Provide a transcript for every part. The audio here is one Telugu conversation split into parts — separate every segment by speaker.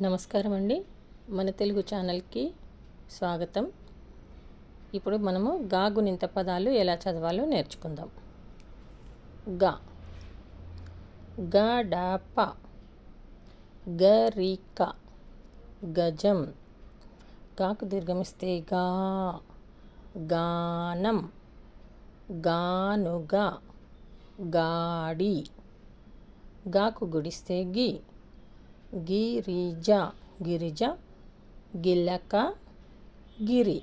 Speaker 1: నమస్కారం అండి మన తెలుగు ఛానల్కి స్వాగతం. ఇప్పుడు మనము గా గుణింత పదాలు ఎలా చదవాలో నేర్చుకుందాం. గా. గడప. గరిక. గజం. గాకు దీర్ఘమిస్తే గా. గానం. గానుగా. గాడి. గాకు గుడిస్తే గి. గిరిజ గిరిజ గిల్లక గిరి.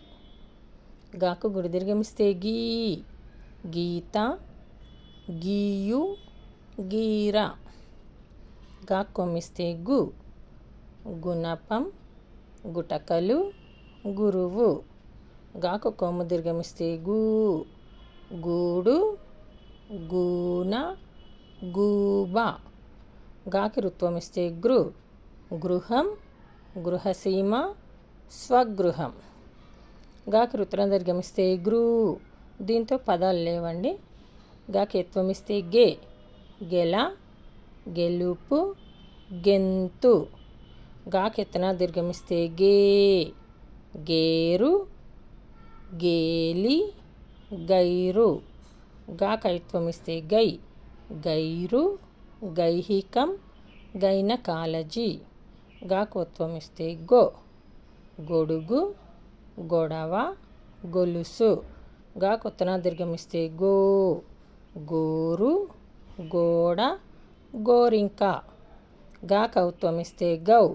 Speaker 1: గాకు గుడి దీర్ఘమిస్తే గీ గీత గీయు గీర. గా కొమ్మిస్తే గు గుణపం గుటకలు గురువు. గాకు కొమ్ము దీర్ఘమిస్తే గూ గూడు గూన గూబ. గాకి రుత్వమిస్తే ఇస్తే గృహం గృహసీమ స్వగృహం. గాకి రుత్రం దర్గమిస్తే గ్రూ దీంతో పదాలు లేవండి. గాకి ఎత్వం గే గెల గెలుపు గెంతు. గాకెత్తన దీర్ఘమిస్తే గే గేరు గేలి గైరు. గా గై గైరు గైహికం గైనకాలజీ. గాకోత్వం ఇస్తే గో. గొడుగు గొడవ గొలుసు. గా కొత్తన దీర్ఘమిస్తే గో. గోరు గోడ గోరింక. గా కౌత్వం ఇస్తే గౌ.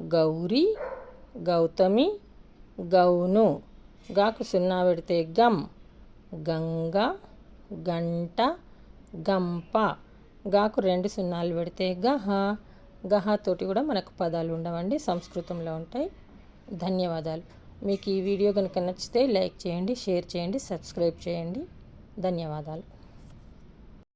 Speaker 1: గౌరి గౌతమి గౌను. గాకు సున్నా పెడితే గమ్ గంగ గంట గంప. గాకు రెండు సున్నాలు పెడితే గహ. గహాతోటి కూడా మనకు పదాలు ఉండవండి సంస్కృతంలో ఉంటాయి. ధన్యవాదాలు. మీకు ఈ వీడియో కనుక నచ్చితే లైక్ చేయండి షేర్ చేయండి సబ్స్క్రైబ్ చేయండి. ధన్యవాదాలు.